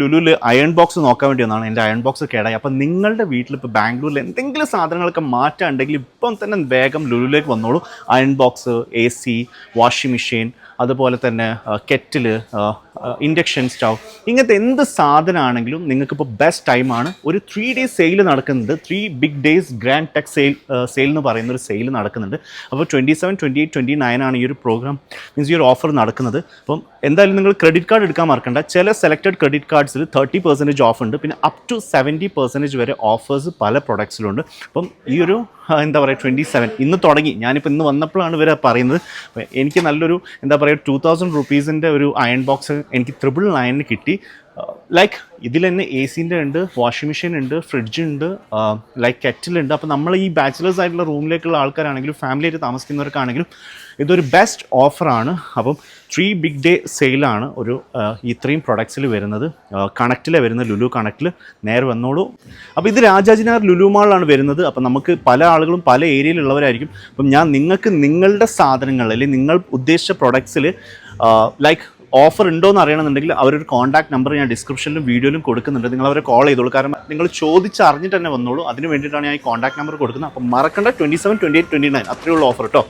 ലുലുവിൽ iron box നോക്കാൻ വേണ്ടി വന്നാണ് എന്റെ അയൺ ബോക്സ് കേടായി. അപ്പം നിങ്ങളുടെ വീട്ടിൽ ഇപ്പോൾ ബാംഗ്ലൂരിൽ എന്തെങ്കിലും സാധനങ്ങളൊക്കെ മാറ്റാൻ ഉണ്ടെങ്കിൽ ഇപ്പം തന്നെ വേഗം ലുലുലേക്ക് വന്നോളൂ. Iron box A C washing machine അതുപോലെ തന്നെ കെറ്റിൽ ഇൻഡക്ഷൻ സ്റ്റൗ ഇങ്ങനത്തെ എന്ത് സാധനമാണെങ്കിലും നിങ്ങൾക്കിപ്പോൾ ബെസ്റ്റ് ടൈമാണ് ഒരു ത്രീ ഡേയ്സ് സെയിൽ നടക്കുന്നുണ്ട്. Three big days grand tech sale sale എന്ന് പറയുന്ന ഒരു സെയിൽ നടക്കുന്നുണ്ട്. അപ്പോൾ twenty seven twenty eight twenty nine ആണ് ഈ ഒരു പ്രോഗ്രാം മീൻസ് ഈ ഒരു ഓഫർ നടക്കുന്നത്. അപ്പം എന്തായാലും നിങ്ങൾ ക്രെഡിറ്റ് കാർഡ് എടുക്കാൻ മറക്കണ്ട. ചില സെലക്റ്റഡ് ക്രെഡിറ്റ് കാർഡ്സിൽ തേർട്ടി പെർസെന്റേജ് ഓഫ് ഉണ്ട്. പിന്നെ അപ് ടു സെവന്റി പെർസെന്റേജ് വരെ ഓഫേഴ്സ് പല പ്രൊഡക്ട്സിലുണ്ട് അപ്പം ഈ ഒരു എന്താ പറയുക ട്വന്റി സെവൻ ഇന്ന് തുടങ്ങി. ഞാനിപ്പോൾ ഇന്ന് വന്നപ്പോഴാണ് ഇവരെ പറയുന്നത്. എനിക്ക് നല്ലൊരു എന്താ പറയുക ടു തൗസൻഡ് റുപ്പീസിന്റെ ഒരു അയൺ ബോക്സ് എനിക്ക് ത്രിപിൾ നയനിന് കിട്ടി. ലൈക്ക് ഇതിൽ തന്നെ എ സിന്റെ ഉണ്ട് വാഷിംഗ് മെഷീൻ ഉണ്ട് ഫ്രിഡ്ജ് ഉണ്ട് ലൈക്ക് കെറ്റിലുണ്ട് അപ്പോൾ നമ്മൾ ഈ ബാച്ചിലേഴ്സ് ആയിട്ടുള്ള റൂമിലേക്കുള്ള ആൾക്കാരാണെങ്കിലും ഫാമിലി ആയിട്ട് താമസിക്കുന്നവർക്കാണെങ്കിലും ഇതൊരു ബെസ്റ്റ് ഓഫറാണ് അപ്പം ത്രീ ബിഗ് ഡേ സെയിലാണ് ഒരു ഇത്രയും പ്രൊഡക്ട്സിൽ വരുന്നത്. കണക്റ്റിലെ വരുന്നത് ലുലു കണക്റ്റിൽ നേരെ വന്നോളൂ. അപ്പോൾ ഇത് രാജാജിനാർ ലുലു മാളിലാണ് വരുന്നത്. അപ്പോൾ നമുക്ക് പല ആളുകളും പല ഏരിയയിലുള്ളവരായിരിക്കും അപ്പം ഞാൻ നിങ്ങൾക്ക് നിങ്ങളുടെ സാധനങ്ങൾ അല്ലെങ്കിൽ നിങ്ങൾ ഉദ്ദേശിച്ച പ്രൊഡക്ട്സിൽ ലൈക്ക് ഓഫർ ഉണ്ടോ എന്ന് അറിയണമെന്നുണ്ടെങ്കിൽ അവരൊരു കോൺടാക്ട് നമ്പർ ഞാൻ ഡിസ്ക്രിപ്ഷനിലും വീഡിയോയിലും കൊടുക്കുന്നുണ്ട്. നിങ്ങൾ അവരെ കോൾ ചെയ്തോളൂ. കാരണം നിങ്ങൾ ചോദിച്ച് അറിഞ്ഞിട്ട് തന്നെ വന്നോളൂ. അതിന് വേണ്ടിയിട്ടാണ് ഞാൻ ഈ കോൺടാക്ട് നമ്പർ കൊടുക്കുന്നത്. അപ്പം മറക്കണ്ട. Twenty seven twenty eight twenty nine അത്രയുള്ള ഓഫർ കേട്ടോ